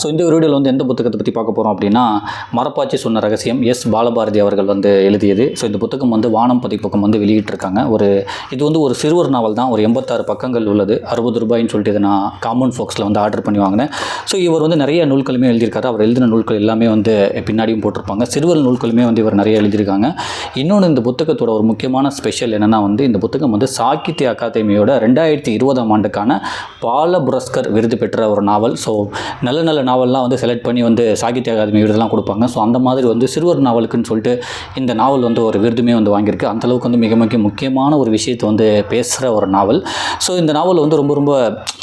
So இந்த வீடியோவில் வந்து எந்த புத்தகத்தை பற்றி பார்க்க போகிறோம் அப்படின்னா மரப்பாச்சி சொன்ன ரகசியம் எஸ். பாலபாரதி அவர்கள் வந்து எழுதியது. ஸோ இந்த புத்தகம் வந்து வானம் பதிப்பக்கம் வந்து வெளியிட்டிருக்காங்க. ஒரு இது வந்து ஒரு சிறுவர் நாவல் தான். ஒரு எண்பத்தாறு பக்கங்கள் உள்ளது. அறுபது ரூபாய்ன்னு சொல்லிட்டு இதை நான் காமன் ஃபோக்ஸில் வந்து ஆர்டர் பண்ணி வாங்கினேன். ஸோ இவர் வந்து நிறைய நூல்களுமே எழுதியிருக்காரு. அவர் எழுதின நூல்கள் எல்லாமே வந்து பின்னாடியும் போட்டிருப்பாங்க. சிறுவர் நூல்களுமே வந்து இவர் நிறைய எழுதியிருக்காங்க. இன்னொன்று இந்த புத்தகத்தோட ஒரு முக்கியமான ஸ்பெஷல் என்னென்னா வந்து இந்த புத்தகம் வந்து சாகித்ய அகாதமியோட ரெண்டாயிரத்தி இருபதாம் ஆண்டுக்கான பால புரஸ்கர் விருது பெற்ற ஒரு நாவல். ஸோ நல்ல நல்ல நாவல்லாம் வந்து செலக்ட் பண்ணி வந்து சாகித்ய அகாதமி விருதெல்லாம் கொடுப்பாங்க. ஸோ அந்த மாதிரி வந்து சிறுவர் நாவலுக்குன்னு சொல்லிட்டு இந்த நாவல் வந்து ஒரு விருதுமே வந்து வாங்கியிருக்கு. அந்த அளவுக்கு வந்து மிக மிக முக்கியமான ஒரு விஷயத்தை வந்து பேசுகிற ஒரு நாவல். ஸோ இந்த நாவல் வந்து ரொம்ப ரொம்ப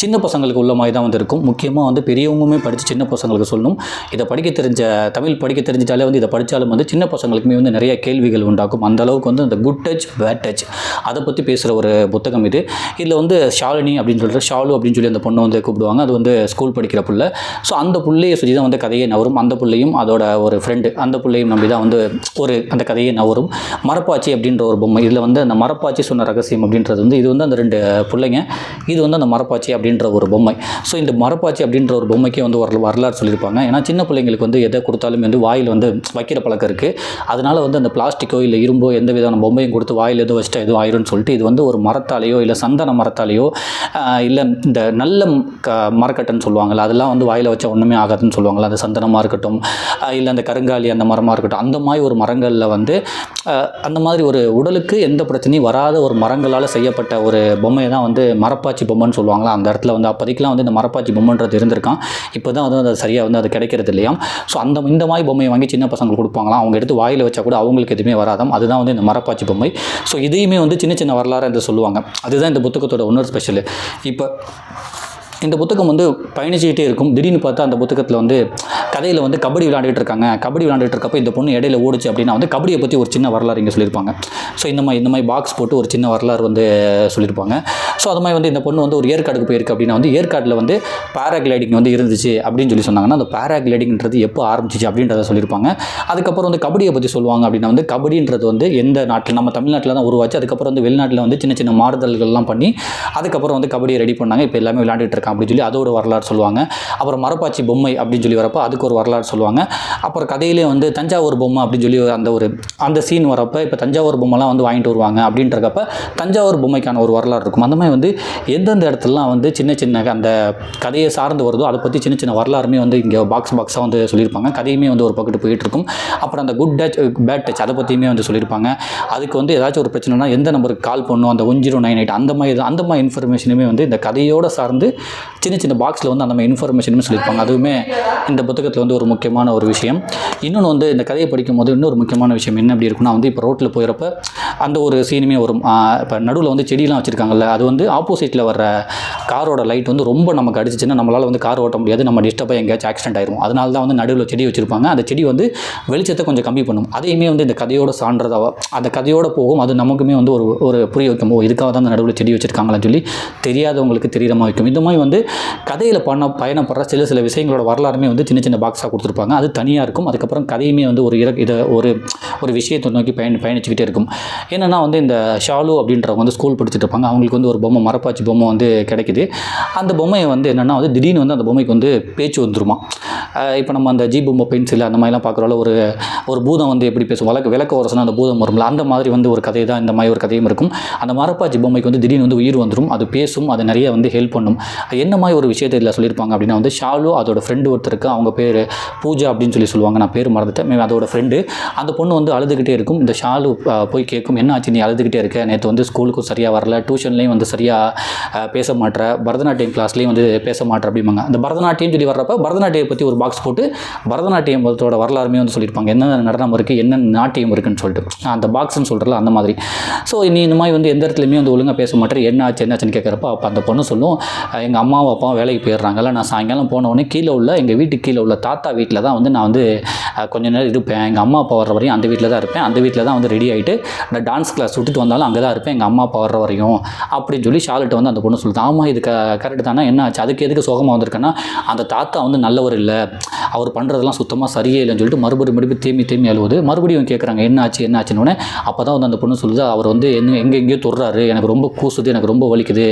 சின்ன பசங்களுக்கு உள்ள மாதிரி தான் வந்து இருக்கும். முக்கியமாக வந்து பெரியவங்களுமே படித்து சின்ன பசங்களுக்கு சொல்லணும். இதை படிக்க தெரிஞ்ச தமிழ் படிக்க தெரிஞ்சிட்டாலே வந்து இதை படித்தாலும் வந்து சின்ன பசங்களுக்குமே வந்து நிறைய கேள்விகள் உண்டாக்கும். அந்த அளவுக்கு வந்து அந்த குட் டச் பேட் டச் அதை பற்றி பேசுகிற ஒரு புத்தகம் இது. இதில் வந்து ஷாலினி அப்படின்னு சொல்கிற ஷாலு அப்படின்னு சொல்லி அந்த பொண்ணை வந்து கூப்பிடுவாங்க. அது வந்து ஸ்கூல் படிக்கிற பிள்ளை. ஸோ அந்த அந்த புள்ளையை சுற்றி தான் வந்து கதையை நவரும். அந்த புள்ளையும் அதோட ஒரு ஃப்ரெண்டு அந்த பிள்ளையும் நம்பி தான் வந்து ஒரு அந்த கதையை நவரும். மரப்பாச்சி அப்படின்ற ஒரு பொம்மை இதில் வந்து அந்த மரப்பாச்சி சொன்ன ரகசியம் அப்படின்றது வந்து இது வந்து அந்த ரெண்டு பிள்ளைங்க இது வந்து அந்த மரப்பாச்சி அப்படின்ற ஒரு பொம்மை. ஸோ இந்த மரப்பாச்சி அப்படின்ற ஒரு பொம்மைக்கே வந்து ஒரு வரலாறு சொல்லியிருப்பாங்க. ஏன்னா சின்ன பிள்ளைங்களுக்கு வந்து எதை கொடுத்தாலுமே வந்து வாயில் வந்து வைக்கிற பழக்கம் இருக்குது அதனால வந்து அந்த பிளாஸ்டிக்கோ இல்லை இரும்போ எந்த விதமான பொம்மையும் கொடுத்து வாயில் எதுவும் வச்சுட்டா எதுவும் ஆயிரும்னு சொல்லிட்டு இது வந்து ஒரு மரத்தாலேயோ இல்லை சந்தன மரத்தாலேயோ இல்லை இந்த நல்ல க மரக்கட்டைன்னு சொல்லுவாங்கள்ல அதெல்லாம் வந்து வாயில் வச்சா ஒன்றுமே ஆகாதுன்னு சொல்லுவாங்களா அந்த சந்தனமாக இருக்கட்டும் இல்லை அந்த கருங்காலி அந்த மரமாக இருக்கட்டும் அந்த மாதிரி ஒரு மரங்களில் வந்து அந்த மாதிரி ஒரு உடலுக்கு எந்த பிரச்சனையும் வராத ஒரு மரங்களால் செய்யப்பட்ட ஒரு பொம்மையை தான் வந்து மரப்பாச்சி பொம்மைன்னு சொல்லுவாங்களா அந்த இடத்துல வந்து அப்போதைக்கெலாம் வந்து இந்த மரப்பாச்சி பொம்மைன்றது இருந்திருக்கான் இப்போ தான் வந்து அது சரியாக வந்து அது கிடைக்கிறது இல்லையா ஸோ அந்த இந்த மாதிரி பொம்மையை வாங்கி சின்ன பசங்களுக்கு கொடுப்பாங்களாம். அவங்க எடுத்து வாயில் வச்சா கூட அவங்களுக்கு எதுவுமே வராதாம். அதுதான் வந்து இந்த மரப்பாச்சி பொம்மை. ஸோ இதையுமே வந்து சின்ன சின்ன வரலாறு என்று சொல்லுவாங்க. அதுதான் இந்த புத்தகத்தோட இன்னொரு ஸ்பெஷலு இப்போ இந்த புத்தகம் வந்து பயணிச்சுக்கிட்டே இருக்கும். திடீர்னு பார்த்தா அந்த புத்தகத்தில் வந்து கதையில் வந்து கபடி விளையாண்டுட்டு இருக்காங்க. கபடி விளையாண்டுட்டு இருக்கப்போ இந்த பொண்ணு இடையில ஓடுச்சு அப்படின்னா வந்து கபடியை பற்றி ஒரு சின்ன வரலாறு இங்கே சொல்லியிருப்பாங்க. ஸோ இந்த மாதிரி இந்த மாதிரி பாக்ஸ் போட்டு ஒரு சின்ன வரலாறு வந்து சொல்லியிருப்பாங்க. ஸோ அது மாதிரி வந்து இந்த பொண்ணு வந்து ஒரு ஏற்காடுக்கு போயிருக்கு அப்படின்னா வந்து ஏற்காட்டில் வந்து பேராகிளைடிங் வந்து இருந்துச்சு அப்படின்னு சொல்லி சொன்னாங்கன்னா அந்த பேராகிளைடிங்கிறது எப்போ ஆரம்பிச்சிச்சு அப்படின்றத சொல்லியிருப்பாங்க. அதுக்கப்புறம் வந்து கபடியை பற்றி சொல்லுவாங்க அப்படின்னா வந்து கபடின்றது வந்து எந்த நாட்டில் நம்ம தமிழ்நாட்டில் தான் உருவாச்சு. அதுக்கப்புறம் வந்து வெளிநாட்டில் வந்து சின்ன சின்ன மாறுதல்கள்லாம் பண்ணி அதுக்கப்புறம் வந்து கபடியை ரெடி பண்ணாங்க. இப்போ எல்லாமே விளையாண்டுட்டு இருக்கான் அப்படின்னு சொல்லி அதோட வரலாறு சொல்லுவாங்க. அப்புறம் மரப்பாச்சி பொம்மை அப்படின்னு சொல்லி வரப்போ அதுக்கு ஒரு வரலாறு சொல்லுவாங்க. அப்புறம் கதையிலே வந்து தஞ்சாவூர் பொம்மை அப்படின்னு சொல்லி அந்த ஒரு அந்த சீன் வரப்போ இப்போ தஞ்சாவூர் பொம்மைலாம் வந்து வாங்கிட்டு வருவாங்க அப்படின்றக்கப்ப தஞ்சாவூர் பொம்மைக்கான ஒரு வரலாறு இருக்கும். அந்த மாதிரி வந்து எந்தெந்த இடத்துலலாம் வந்து சின்ன சின்ன அந்த கதையை சார்ந்து வருதோ அதை பற்றி சின்ன சின்ன வரலாறுமே வந்து இங்கே பாக்ஸ் பாக்ஸாக வந்து சொல்லியிருப்பாங்க. கதையுமே வந்து ஒரு பக்கத்து போயிட்டு இருக்கும். அப்புறம் அந்த குட் டச் பேட் டச் அதை பற்றியுமே வந்து சொல்லியிருப்பாங்க. அதுக்கு வந்து ஏதாச்சும் ஒரு பிரச்சனைனா எந்த நம்பருக்கு கால் பண்ணும் அந்த ஒன் ஜீரோ நைன் எயிட் அந்த மாதிரி அந்த மாதிரி இன்ஃபர்மேஷனுமே வந்து இந்த கதையோடு சார்ந்து சின்ன சின்ன பாக்ஸில் வந்து அந்த மாதிரி இன்ஃபர்மேஷனுமே சொல்லியிருப்பாங்க. அதுவுமே இந்த புத்தகத்தில் வந்து ஒரு முக்கியமான ஒரு விஷயம். இன்னொன்று வந்து இந்த கதையை படிக்கும் போது இன்னொரு முக்கியமான விஷயம் என்ன அப்படி இருக்குன்னா வந்து இப்போ ரோட்டில் போயிறப்ப அந்த ஒரு சீனுமே வரும். இப்போ நடுவில் வந்து செடியெலாம் வச்சுருக்காங்கல்ல அது வந்து ஆப்போசிட்டில் வர காரோட லைட் வந்து ரொம்ப நமக்கு அடிச்சிச்சுன்னா நம்மளால் வந்து கார் ஓட்ட முடியாது. நம்ம டிஸ்டர்பாக எங்கேயாச்சும் ஆக்சிடென்ட் ஆயிரும். அதனால தான் வந்து நடுவில் செடி வச்சுருப்பாங்க. அந்த செடி வந்து வெளிச்சத்தை கொஞ்சம் கம்மி பண்ணும். அதையுமே வந்து இந்த கதையோட சான்றதாக அந்த கதையோட போகும். அது நமக்குமே வந்து ஒரு ஒரு புரிய வைக்கும். ஓ இதுக்காக தான் அந்த நடுவில் செடி வச்சுருக்காங்களான்னு சொல்லி தெரியாதவங்களுக்கு தெரியாத மாதிரி வைக்கும். இந்த மாதிரி வந்து கதையில் பண்ண பயணப்படுற சில சில விஷயங்களோட வரலாறுமே வந்து சின்ன சின்ன பாக்ஸாக கொடுத்துருப்பாங்க. அது தனியாக இருக்கும். அதுக்கப்புறம் கதையுமே வந்து ஒரு இற இதை ஒரு ஒரு விஷயத்தை நோக்கி பயணி பயணிச்சுக்கிட்டே இருக்கும். என்னென்னா வந்து இந்த ஷாலு அப்படின்றவங்க வந்து ஸ்கூல் படிச்சுட்டு இருப்பாங்க. அவங்களுக்கு வந்து ஒரு பொம்மை மரப்பாச்சி பொம்மை வந்து கிடைக்குது. அந்த பொம்மையை வந்து என்னென்னா வந்து திடீர்னு வந்து அந்த பொம்மைக்கு வந்து பேச்சு வந்துருமா? இப்போ நம்ம அந்த ஜி பொம்மை பென்சில் அந்த மாதிரிலாம் பார்க்குறோம்ல ஒரு ஒரு பூதம் வந்து எப்படி பேசும்? வழக்கு விளக்க வரசனா அந்த பூதம் வரும்ல அந்த மாதிரி வந்து ஒரு கதை தான் இந்த மாதிரி ஒரு கதையும் இருக்கும். அந்த மரப்பாச்சி பொம்மைக்கு வந்து திடீர்னு வந்து உயிர் வந்துடும் அது பேசும் அது நிறைய வந்து ஹெல்ப் பண்ணும். என்ன மாதிரி ஒரு விஷயத்தை இதில் சொல்லியிருப்பாங்க அப்படின்னா வந்து ஷாலு அதோட ஃப்ரெண்டு ஒருத்தருக்கு அவங்க பேர் பூஜா அப்படின்னு சொல்லி சொல்லுவாங்க. நான் பேர் மறந்துட்டேன். மேம் அதோட ஃப்ரெண்டு அந்த பொண்ணு வந்து அழுதுகிட்டே இருக்கும். இந்த ஷாலு போய் கேட்கும் என்ன ஆச்சு? நீ அழுதுகிட்டே இருக்க? நேற்று வந்து ஸ்கூலுக்கும் சரியாக வரல. டியூஷன்லேயும் வந்து சரியாக பேச மாட்ற. பரதநாட்டியம் கிளாஸ்லேயும் வந்து பேச மாட்ற. அப்படிம்பாங்க. அந்த பரதநாட்டியம் சொல்லி வர்றப்ப பரதநாட்டியம் பற்றி ஒரு பாக்ஸ் போட்டு பரதநாட்டியத்தோட வரலாறுமே வந்து சொல்லியிருப்பாங்க. என்னென்ன நடனம் இருக்குது என்ன நாட்டியம் இருக்குன்னு சொல்லிட்டு. அந்த பாக்ஸ்னு சொல்கிறல அந்த மாதிரி. ஸோ நீ இந்த மாதிரி வந்து எந்த இடத்துலையுமே வந்து ஒழுங்காக பேச மாட்டேன் என்ன ஆச்சு? என்ன ஆச்சுன்னு கேட்குறப்ப அப்போ அந்த பொண்ணு சொல்லும் எங்கள் அம்மாவும் அப்பாவும் வேலைக்கு போயிடுறாங்கல்ல. நான் சாயங்காலம் போன கீழே உள்ள எங்கள் வீட்டுக்கு கீழே உள்ள தாத்தா வீட்டில் தான் வந்து நான் வந்து கொஞ்ச நேரம் இருப்பேன். எங்கள் அம்மா அப்பா வர்ற வரையும் அந்த வீட்டில் தான் இருப்பேன். அந்த வீட்டில் தான் வந்து ரெடி ஆகிட்டு நான் டான்ஸ் கிளாஸ் விட்டுட்டு வந்தாலும் அங்கே தான் இருப்பேன். எங்கள் அம்மா அப்பா வர்ற வரையும் அப்படின்னு சொல்லி ஷாலிட்ட வந்து அந்த பொண்ணு சொல்லுது. ஆமாம் இது க கரெக்டு தானே. என்ன ஆச்சு? அதுக்கு எதுக்கு சுகமாக வந்திருக்கேன்னா அந்த தாத்தா வந்து நல்லவர் இல்லை. அவர் பண்ணுறதெல்லாம் சுத்தமாக சரியே இல்லைன்னு சொல்லிட்டு மறுபடியும் மறுபடியும் தேமி தேமி அழுவுது. மறுபடியும் கேட்குறாங்க என்ன ஆச்சு? என்ன ஆச்சுன்னு அப்போ தான் வந்து அந்த பொண்ணு சொல்லுது அவர் வந்து என்ன எங்கே எங்கேயோ தொடுறாரு. எனக்கு ரொம்ப கூசுது எனக்கு ரொம்ப வலிக்குது.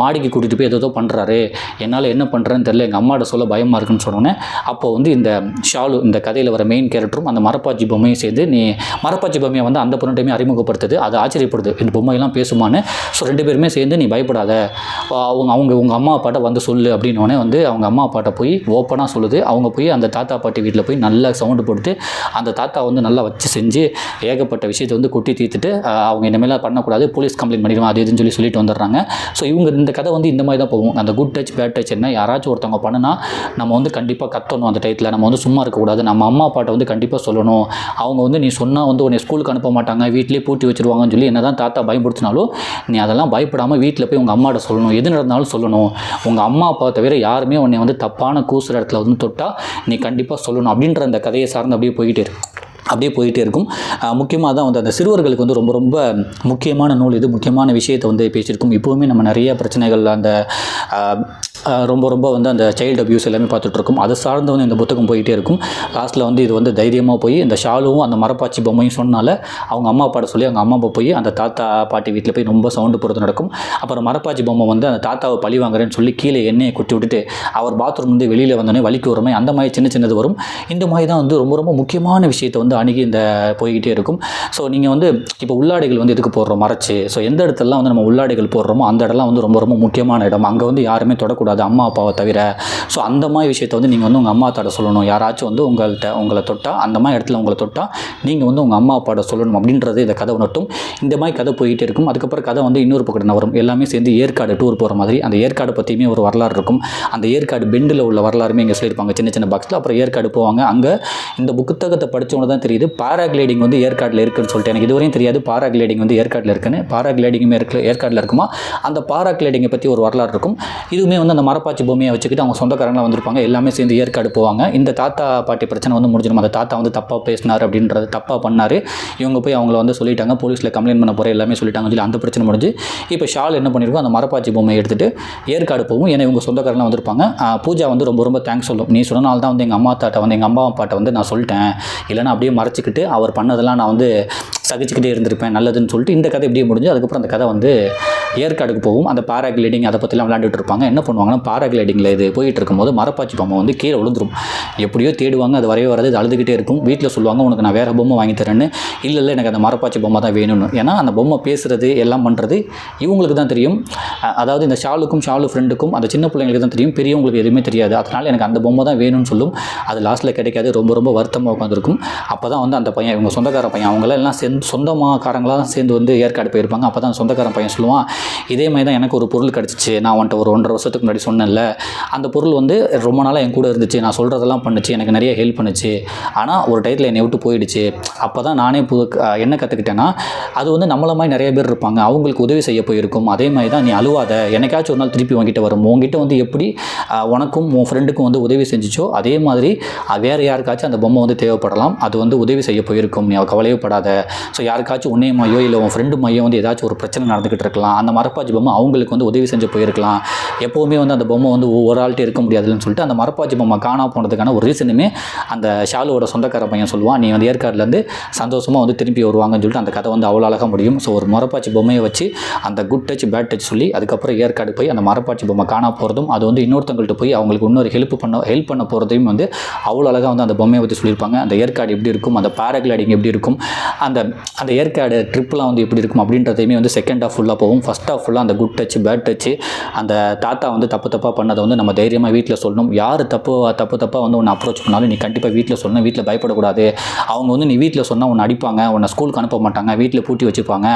மாடிக்கு கூட்டிகிட்டு போய் ஏதோ பண்ணுறாரு என்னால் என்ன பண்ணுறேன்னு தெரியல. எங்கள் அம்மாட்ட சொல்ல பயமாக இருக்குன்னு சொன்னோன்னே அப்போ வந்து இந்த ஷாலு இந்த கதையில் வர மெயின் கேரக்டரும் அந்த மரப்பாச்சி பொம்மையும் சேர்ந்து நீ மரப்பாச்சி பொம்மையை வந்து அந்த பொண்ணுகிட்டயுமே அறிமுகப்படுத்துது. அது ஆச்சரியப்படுது. இந்த பொம்மையெல்லாம் பேசுமான்னு. ஸோ ரெண்டு பேருமே சேர்ந்து நீ பயப்படாத. அவங்க அவங்க உங்கள் அம்மா அப்பாட்ட வந்து சொல்லு அப்படின்னோடனே வந்து அவங்க அம்மா அப்பாட்ட போய் ஓப்பனாக சொல்லுது. அவங்க போய் அந்த தாத்தா பாட்டி வீட்டில் போய் நல்லா சவுண்டு போட்டு அந்த தாத்தா வந்து நல்லா வச்சு செஞ்சு ஏகப்பட்ட விஷயத்தை வந்து கொட்டி தீர்த்துட்டு அவங்க இனிமேலாம் பண்ணக்கூடாது. போலீஸ் கம்ப்ளைண்ட் பண்ணிடுவோம் அது இதுன்னு சொல்லி சொல்லிட்டு வந்துடுறாங்க. ஸோ இவங்க இந்த கதை வந்து இந்த மாதிரி தான் போகும். அந்த குட் டச் பேட் டச் என்ன யாராச்சும் ஒருத்தவங்க பண்ணுனா நம்ம வந்து கண்டிப்பாக கத்தணும். அந்த டயத்தில் நம்ம வந்து சும்மா இருக்கக்கூடாது. நம்ம அம்மா அப்பாட்ட வந்து கண்டிப்பாக சொல்லணும். அவங்க வந்து நீ சொன்னால் வந்து உன்னை ஸ்கூலுக்கு அனுப்ப மாட்டாங்க. வீட்டிலே பூட்டி வச்சிருவாங்கன்னு சொல்லி என்ன தான் தாத்தா பயப்படுத்தினாலும் நீ அதெல்லாம் பயப்படாமல் வீட்டில் போய் உங்கள் அம்மாட்ட சொல்லணும். எது நடந்தாலும் சொல்லணும். உங்கள் அம்மா அப்பா தவிர யாருமே உன்னை வந்து தப்பான கூசுற இடத்துல வந்து தொட்டால் நீ கண்டிப்பாக சொல்லணும் அப்படின்ற அந்த கதையை சார்ந்து அப்படியே போய்கிட்டே இருக்கு அப்படியே போயிட்டே இருக்கும். முக்கியமாக தான் வந்து அந்த சிறுவர்களுக்கு வந்து ரொம்ப ரொம்ப முக்கியமான நூல் இது. முக்கியமான விஷயத்தை வந்து பேசியிருக்கும். இப்போவுமே நம்ம நிறைய பிரச்சனைகள் அந்த ரொம்ப ரொம்ப வந்து அந்த சைல்டு அப்யூஸ் எல்லாமே பார்த்துட்ருக்கோம். அதை சார்ந்து வந்து இந்த புத்தகம் போயிட்டே இருக்கும். லாஸ்ட்டில் வந்து இது வந்து தைரியமாக போய் இந்த ஷாலுவும் அந்த மரப்பாச்சி பொம்மையும் சொன்னால அவங்க அம்மா அப்பாட்ட சொல்லி அவங்க அம்மா அப்பா போய் அந்த தாத்தா பாட்டி வீட்டில் போய் ரொம்ப சவுண்டு போகிறது நடக்கும். அப்புறம் மரப்பாச்சி பொம்மை வந்து அந்த தாத்தாவை பழி வாங்குறேன்னு சொல்லி கீழே எண்ணெயை கொட்டி விட்டுட்டு அவர் பாத்ரூம் வந்து வெளியில் வந்தோடனே வலிக்கு வருமே அந்த மாதிரி சின்ன சின்னது வரும். இந்த மாதிரி தான் வந்து ரொம்ப ரொம்ப முக்கியமான விஷயத்தை வந்து அணுகி இந்த போய்கிட்டே இருக்கும். ஸோ நீங்கள் வந்து இப்போ உள்ளாடைகள் வந்து எதுக்கு போடுறோம்? மறைச்சு. ஸோ எந்த இடத்துலலாம் வந்து நம்ம உள்ளாடைகள் போடுறோமோ அந்த இடம்லாம் வந்து ரொம்ப ரொம்ப முக்கியமான இடம். அங்கே வந்து யாருமே தொடக்கூடாது. அம்மா அப்பாவை தவிர. ஸோ அந்த மாதிரி விஷயத்தை வந்து நீங்கள் வந்து உங்கள் அம்மா அத்தாட்ட சொல்லணும். யாராச்சும் வந்து உங்கள்கிட்ட உங்களை தொட்டால் அந்த மாதிரி இடத்துல உங்களை தொட்டால் நீங்கள் வந்து உங்கள் அம்மா அப்பாட்ட சொல்லணும் அப்படின்றது இந்த கதை உணர்த்தும். இந்த மாதிரி கதை போயிட்டே இருக்கும். அதுக்கப்புறம் கதை வந்து இன்னொரு பக்கத்தில் வரும். எல்லாமே சேர்ந்து ஏற்காடு டூர் போகிற மாதிரி. அந்த ஏற்காடு பற்றியுமே ஒரு வரலாறு இருக்கும். அந்த ஏற்காடு பெண்டில் உள்ள வரலாறுமே இங்கே சொல்லியிருப்பாங்க. சின்ன சின்ன பாக்ஸில் அப்புறம் ஏற்காடு போவாங்க. அங்கே இந்த புத்தகத்தை படித்தவங்க தான் தெரியுது. பாராகிளைடிங் வந்து ஏற்காட்டில் இருக்குன்னு சொல்லிட்டு. எனக்கு இதுவரையும் தெரியாது. பாராகிளைடிங் வந்து ஏற்காட்டில் இருக்குன்னு. பாராகிளைடிங்குமே இருக்கு ஏற்காட்டில் இருக்குமா? அந்த பாராகிளைடிங்கை பற்றி ஒரு வரலாறு இருக்கும். இதுவுமே வந்து அந்த மரப்பாச்சி பொம்மையை வச்சுக்கிட்டு அவங்க சொந்தக்காரங்களாம் வந்திருப்பாங்க. எல்லாமே சேர்ந்து ஏற்காடு போவாங்க இந்த தாத்தா பாட்டி பிரச்சனை வந்து முடிஞ்சிடும். அந்த தாத்தா வந்து தப்பாக பேசினார் அப்படின்றது தப்பாக பண்ணார். இவங்க போய் அவங்கள வந்து சொல்லிட்டாங்க. போலீஸில் கம்ப்ளைண்ட் பண்ண போகிற எல்லாமே சொல்லிட்டாங்க சொல்லி அந்த பிரச்சனை முடிஞ்சு இப்போ ஷால் என்ன பண்ணியிருக்கோம் அந்த மரப்பாச்சி பொம்மையை எடுத்துகிட்டு ஏற்காடு போகும் ஏன்னா இவங்க சொந்தக்காரங்களாம் வந்திருப்பாங்க. பூஜா வந்து ரொம்ப ரொம்ப தேங்க்ஸ் சொல்லும். நீ சொன்னனால தான் வந்து எங்கள் அம்மா தாட்ட வந்து எங்கள் அம்மா அப்பாட்ட வந்து நான் சொல்லிட்டேன். இல்லைன்னா அப்படியே மறைச்சிக்கிட்டு அவர் பண்ணதெல்லாம் நான் வந்து சகிச்சுக்கிட்டே இருந்திருப்பேன். நல்லதுன்னு சொல்லிட்டு இந்த கதை இப்படியே முடிஞ்சு அதுக்கப்புறம் அந்த கதை வந்து ஏற்காடுக்கு போகும். அந்த பாராகிளைடிங் அதை பற்றிலாம் விளையாண்டுட்டு இருப்பாங்க. என்ன பண்ணுவாங்கன்னா பாராகிளைடிங்கில் இது போயிட்டு இருக்கும்போது மரப்பாச்சி பொம்மை வந்து கீழே விழுந்துரும். எப்படியோ தேடுவாங்க அது வரவே வராது இது அழுதுகிட்டே இருக்கும். வீட்டில் சொல்லுவாங்க உனக்கு நான் வேறு பொம்மை வாங்கி தரேன்னு. இல்லை இல்லை எனக்கு அந்த மரப்பாச்சி பொம்மை தான் வேணும்னு. ஏன்னா அந்த பொம்மை பேசுறது எல்லாம் பண்ணுறது இவங்களுக்கு தான் தெரியும். அதாவது இந்த ஷாலுக்கும் ஷாலு ஃப்ரெண்டுக்கும் அந்த சின்ன பிள்ளைங்களுக்கு தான் தெரியும். பெரியவங்களுக்கு எதுவுமே தெரியாது. அதனால் எனக்கு அந்த பொம்மை தான் வேணும்னு சொல்லும். அது லாஸ்ட்டில் கிடைக்காது. ரொம்ப ரொம்ப வருத்தமாக உட்காந்துருக்கும் அப்போ தான் வந்து அந்த பையன் இவங்க சொந்தக்கார பையன் அவங்களாம் எல்லாம் சேர்ந்து சொந்தமாக்காரங்களாம் சேர்ந்து வந்து ஏற்காடு போயிருப்பாங்க. அப்போ தான் சொந்தக்காரன் பையன் சொல்லுவான் இதே மாதிரி தான் எனக்கு ஒரு பொருள் கிடச்சிச்சு. நான் வந்துட்டு ஒரு ஒன்றரை வருஷத்துக்கு முன்னாடி சொன்னேன்ல அந்த பொருள் வந்து ரொம்ப நாளாக என் கூட இருந்துச்சு. நான் சொல்கிறதெல்லாம் பண்ணுச்சு எனக்கு நிறைய ஹெல்ப் பண்ணுச்சு. ஆனால் ஒரு டயத்தில் என்னை விட்டு போயிடுச்சு. அப்போ தான் நானே புது என்ன கற்றுக்கிட்டேன்னா அது வந்து நம்மள மாதிரி நிறைய பேர் இருப்பாங்க. அவங்களுக்கு உதவி செய்ய போயிருக்கும். அதே மாதிரி தான் நீ அழுவாத. எனக்காச்சும் ஒரு நாள் திருப்பி உங்ககிட்ட வரும். உங்ககிட்ட வந்து எப்படி உனக்கும் உன் ஃப்ரெண்டுக்கும் வந்து உதவி செஞ்சுச்சோ அதே மாதிரி வேறு யாருக்காச்சும் அந்த பொம்மை வந்து தேவைப்படலாம். அது வந்து உதவி செய்ய போயிருக்கும். நீ கவலையப்படாத. ஸோ யாருக்காச்சும் உன்னையமாயோ மையோ இல்லை உன் ஃப்ரெண்டு மையோ வந்து ஏதாச்சும் ஒரு பிரச்சனை நடந்துக்கிட்டு இருக்கலாம். அந்த மரப்பாச்சி பொம்மை அவங்களுக்கு வந்து உதவி செஞ்சு போயிருக்கலாம். எப்போவுமே வந்து அந்த பொம்மை வந்து ஒரு ஆள்கிட்ட இருக்க முடியாதுன்னு சொல்லிட்டு அந்த மரப்பாச்சி பொம்மை காணா போனதுக்கான ஒரு ரீசனுமே அந்த ஷாலுவோட சொந்தக்கார பையன் சொல்லுவான் நீ வந்து ஏற்காடுலேருந்து சந்தோஷமாக வந்து திரும்பி வருவாங்கன்னு சொல்லிட்டு அந்த கதை வந்து அவ்வளோ அழகாக முடியும். ஸோ ஒரு மரப்பாச்சி பொம்மையை வச்சு அந்த குட் டச் பேட் டச் சொல்லி அதுக்கப்புறம் ஏற்காடு போய் அந்த மரப்பாச்சி பொம்மை காணா போகிறதும் அது வந்து இன்னொருத்தவங்கள்ட்ட போய் அவங்களுக்கு இன்னொரு ஹெல்ப் பண்ண ஹெல்ப் பண்ண போகிறதையும் வந்து அவ்வளோ அழகாக வந்து அந்த பொம்மையை பற்றி சொல்லியிருப்பாங்க. அந்த ஏற்காடு எப்படி இருக்கும் அந்த பேராகிளைடிங் எப்படி இருக்கும் அந்த அந்த ஏற்காடு ட்ரிப்லாம் வந்து எப்படி இருக்கும் அப்படின்றதையுமே வந்து செகண்ட் ஆஃப் ஃபுல்லாக போகும். ஃபஸ்ட் ஹாஃப் ஃபுல்லாக அந்த குட் டச் பேட் டச்சு அந்த தாத்தா வந்து தப்பு தப்பாக பண்ணதை வந்து நம்ம தைரியமாக வீட்டில் சொல்லணும். யார் தப்பு தப்பு தப்பாக வந்து உன்னை அப்ரோச் பண்ணாலும் நீ கண்டிப்பாக வீட்டில் சொல்லணும். வீட்டில் பயப்படக்கூடாது. அவங்க வந்து நீ வீட்டில் சொன்னால் உன்னை அடிப்பாங்க உன்னை ஸ்கூலுக்கு அனுப்ப மாட்டாங்க வீட்டில் பூட்டி வச்சுப்பாங்க.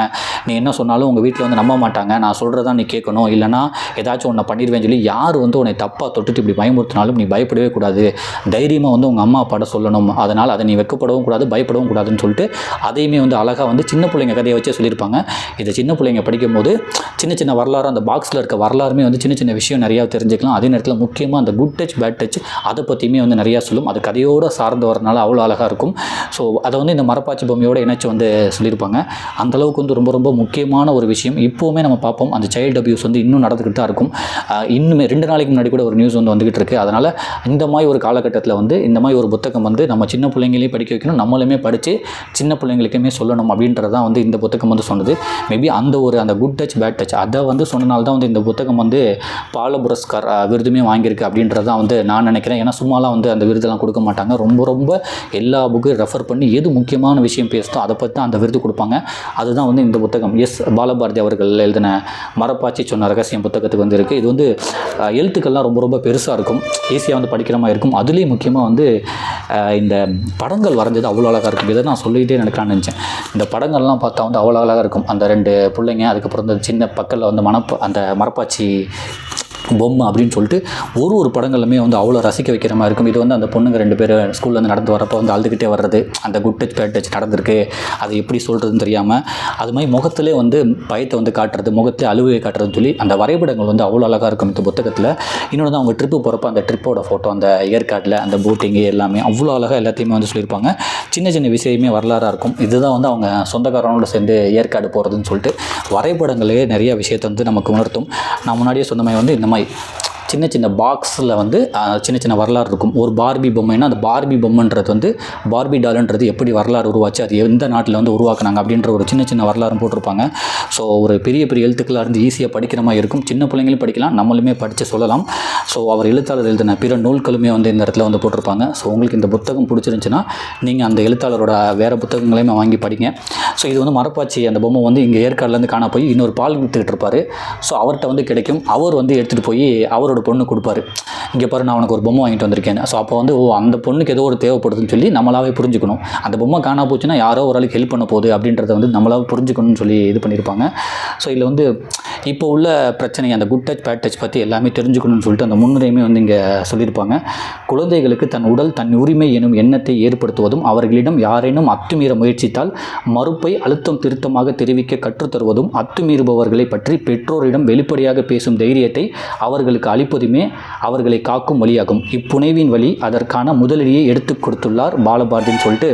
நீ என்ன சொன்னாலும் உங்கள் வீட்டில் வந்து நம்ப மாட்டாங்க. நான் சொல்கிறதா நீ கேட்கணும். இல்லைனா ஏதாச்சும் உன்னை பண்ணிடுவேன்னு சொல்லி யார் வந்து உன்னை தப்பாக தொட்டுட்டு இப்படி பயமுறுத்தினாலும் நீ பயப்படவே கூடாது. தைரியமாக வந்து உங்கள் அம்மா அப்பாட்ட சொல்லணும். அதனால் அதை நீ வெக்கப்படவும் கூடாது பயப்படவும் கூடாதுன்னு சொல்லிட்டு அதையுமே வந்து அழகாக வந்து சின்ன பிள்ளைங்க கதையை வச்சே சொல்லியிருப்பாங்க. இதை சின்ன பிள்ளைங்க படிக்கும்போது சின்ன சின்ன வரலாறு அந்த பாக்ஸில் இருக்க வரலாறுமே வந்து சின்ன சின்ன விஷயம் நிறையா தெரிஞ்சுக்கலாம். அதே நேரத்தில் முக்கியமாக அந்த குட் டச் பேட் டச் அதை பற்றியுமே வந்து நிறையா சொல்லும். அது கதையோடு சார்ந்து வரனால அவ்வளோ அழகாக இருக்கும். ஸோ அதை வந்து இந்த மரப்பாச்சி பொம்மையோட இணைச்சி வந்து சொல்லியிருப்பாங்க. அந்தளவுக்கு வந்து ரொம்ப ரொம்ப முக்கியமான ஒரு விஷயம். இப்போவுமே நம்ம பார்ப்போம் அந்த சைல்டு அபியூஸ் வந்து இன்னும் நடந்துக்கிட்டு தான் இருக்கும். இன்னுமே ரெண்டு நாளைக்கு முன்னாடி கூட ஒரு நியூஸ் வந்து வந்துகிட்டு இருக்குது அதனால் இந்த மாதிரி ஒரு காலகட்டத்தில் வந்து இந்த மாதிரி ஒரு புத்தகம் வந்து நம்ம சின்ன பிள்ளைங்களையும் படிக்க வைக்கணும் நம்மளுமே படித்து சின்ன பிள்ளைங்களுக்குமே சொல்லணும் அப்படின்றது தான் வந்து இந்த புத்தகம் வந்து சொன்னது. மேபி அந்த ஒரு அந்த குட் டச் பேட் டச். அதை வந்து சொன்னனால தான் வந்து இந்த புத்தகம் வந்து பால புரஸ்கார் விருதுமே வாங்கியிருக்கு அப்படின்றது தான் வந்து நான் நினைக்கிறேன். ஏன்னா சும்மாலாம் வந்து அந்த விருதெல்லாம் கொடுக்க மாட்டாங்க. ரொம்ப ரொம்ப எல்லா புக்கும் ரெஃபர் பண்ணி எது முக்கியமான விஷயம் பேசுதோ அதை பற்றி தான் அந்த விருது கொடுப்பாங்க. அதுதான் வந்து இந்த புத்தகம். எஸ் பாலபாரதி அவர்கள் எழுதின மரப்பாச்சி சொன்ன ரகசியம் புத்தகத்துக்கு வந்து இருக்குது இது வந்து எழுத்துக்கள்லாம் ரொம்ப ரொம்ப பெருசாக இருக்கும். ஈஸியாக வந்து படிக்கிற மாதிரி இருக்கும். அதுலேயும் முக்கியமாக வந்து இந்த படங்கள் வரைஞ்சது அவ்வளோ அழகாக இருக்கும். இதை நான் சொல்லிகிட்டே நினைக்கலாம்னு நினச்சேன். இந்த படங்கள்லாம் பார்த்தா வந்து அவ்வளோ அழகாக இருக்கும். அந்த ரெண்டு பிள்ளைங்க அதுக்கப்புறம் இந்த சின்ன பக்கத்தில் வந்து மணப்ப அந்த மரப்பாச்சி பொம்மை அப்படின்னு சொல்லிட்டு ஒரு ஒரு படங்களுமே வந்து அவ்வளோ ரசிக்க வைக்கிற மாதிரி இருக்கும். இது வந்து அந்த பொண்ணுங்க ரெண்டு பேர் ஸ்கூலில் வந்து நடந்து வரப்போ வந்து அழுதுகிட்டே வர்றது அந்த குட் டச் பேட் டச் நடந்திருக்கு. அது எப்படி சொல்கிறதுன்னு தெரியாமல் அது மாதிரி முகத்திலே வந்து பயத்தை வந்து காட்டுறது முகத்தை அழுவையை காட்டுறதுன்னு சொல்லி அந்த வரைபடங்கள் வந்து அவ்வளோ அழகாக இருக்கும் இந்த புத்தகத்தில். இன்னொன்று தான் அவங்க ட்ரிப்பு போகிறப்ப அந்த ட்ரிப்போட ஃபோட்டோ அந்த ஏற்காட்டில் அந்த போட்டிங்கு எல்லாமே அவ்வளோ அழகாக எல்லாத்தையுமே வந்து சொல்லியிருப்பாங்க. சின்ன சின்ன விஷயமே வரலாறாக இருக்கும். இதுதான் வந்து அவங்க சொந்தக்காரங்களோட சேர்ந்து ஏற்காடு போகிறதுன்னு சொல்லிட்டு வரைபடங்களே நிறைய விஷயத்தை வந்து நமக்கு உணர்த்தும். நான் முன்னாடியே சொன்ன மாதிரி வந்து இந்த மாதிரி சின்ன சின்ன பாக்ஸில் வந்து சின்ன சின்ன வரலாறு இருக்கும். ஒரு பார்பி பொம்மைன்னா அந்த பார்பி பொம்மைன்றது வந்து பார்பி டால்ன்றது எப்படி வரலாறு உருவாச்சு அது எந்த நாட்டில் வந்து உருவாக்குனாங்க அப்படின்ற ஒரு சின்ன சின்ன வரலாறும் போட்டிருப்பாங்க. ஸோ ஒரு பெரிய பெரிய எழுத்துக்களாக இருந்து ஈஸியாக படிக்கிற மாதிரி இருக்கும். சின்ன பிள்ளைங்களும் படிக்கலாம் நம்மளுமே படித்து சொல்லலாம். ஸோ அவர் எழுத்தாளர் எழுதின பிற நூல்களுமே வந்து இந்த இடத்துல வந்து போட்டிருப்பாங்க. ஸோ உங்களுக்கு இந்த புத்தகம் பிடிச்சிருந்துச்சுன்னா நீங்கள் அந்த எழுத்தாளரோட வேறு புத்தகங்களையுமே வாங்கி படிங்க. ஸோ இது வந்து மரப்பாச்சி அந்த பொம்மை வந்து இங்கே ஏற்காடுலேருந்து காண போய் இன்னொரு பால் விற்றுக்கிட்டு இருப்பார். ஸோ அவர்கிட்ட வந்து கிடைக்கும். அவர் வந்து எடுத்துகிட்டு போய் அவரோட பொண்ணு கொடுப்பாரு. இங்கே பாரு நான் உனக்கு ஒரு பொம்மை வாங்கிட்டு வந்திருக்கேன். ஸோ அப்போ வந்து ஓ அந்த பொண்ணுக்கு ஏதோ ஒரு தேவைப்படுதுன்னு சொல்லி நம்மளாவே புரிஞ்சுக்கணும். அந்த பொம்மை காணா போச்சுன்னா யாரோ ஒரு ஆளுக்கு ஹெல்ப் பண்ண போகுது அப்படின்றத வந்து நம்மளாவே புரிஞ்சுக்கணும்னு சொல்லி இது பண்ணியிருப்பாங்க ஸோ இதில் வந்து இப்போ உள்ள பிரச்சனை அந்த குட் டச் பேட் டச் பற்றி எல்லாமே தெரிஞ்சுக்கணும்னு சொல்லிட்டு அந்த முன்னுரையுமே வந்து இங்கே சொல்லியிருப்பாங்க. குழந்தைகளுக்கு தன் உடல் தன் உரிமை எனும் எண்ணத்தை ஏற்படுத்துவதும் அவர்களிடம் யாரேனும் அத்துமீற முயற்சித்தால் மறுப்பை அழுத்தம் திருத்தமாக தெரிவிக்க கற்றுத்தருவதும் அத்துமீறுபவர்களை பற்றி பெற்றோரிடம் வெளிப்படையாக பேசும் தைரியத்தை அவர்களுக்கு அளிப்பதுமே அவர்களை காக்கும் வழியாகும் இப்புனைவின் வழி அதற்கான முதலடியை எடுத்து கொடுத்துள்ளார் பாலபாரதின்னு சொல்லிட்டு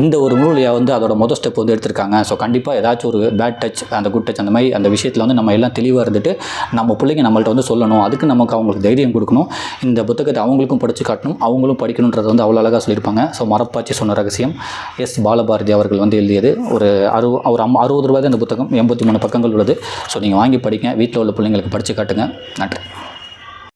இந்த ஒரு நூலையை வந்து அதோட முதல் ஸ்டெப் வந்து எடுத்திருக்காங்க. ஸோ கண்டிப்பாக ஏதாச்சும் ஒரு பேட் டச் அந்த குட் டச் அந்த மாதிரி அந்த விஷயத்தில் வந்து நம்ம எல்லாம் தெளிவாக இருந்துட்டு நம்ம பிள்ளைங்க நம்மள்ட்ட வந்து சொல்லணும். அதுக்கு நமக்கு அவங்களுக்கு தைரியம் கொடுக்கணும். இந்த புத்தகத்தை அவங்களுக்கும் படித்து காட்டணும். அவங்களும் படிக்கணுன்றதை வந்து அவ்வளோ அழகாக சொல்லியிருப்பாங்க. ஸோ மரப்பாச்சி சொன்ன ரகசியம். எஸ் பாலபாரதி அவர்கள் வந்து எழுதியது. ஒரு அறு ஒரு அம் அறுபது ரூபாய் தான் இந்த புத்தகம். எண்பத்தி மூணு பக்கங்கள் உள்ளது. ஸோ நீங்கள் வாங்கி படிங்க. வீட்டில் உள்ள பிள்ளைங்களுக்கு படித்து காட்டுங்க. நன்றி.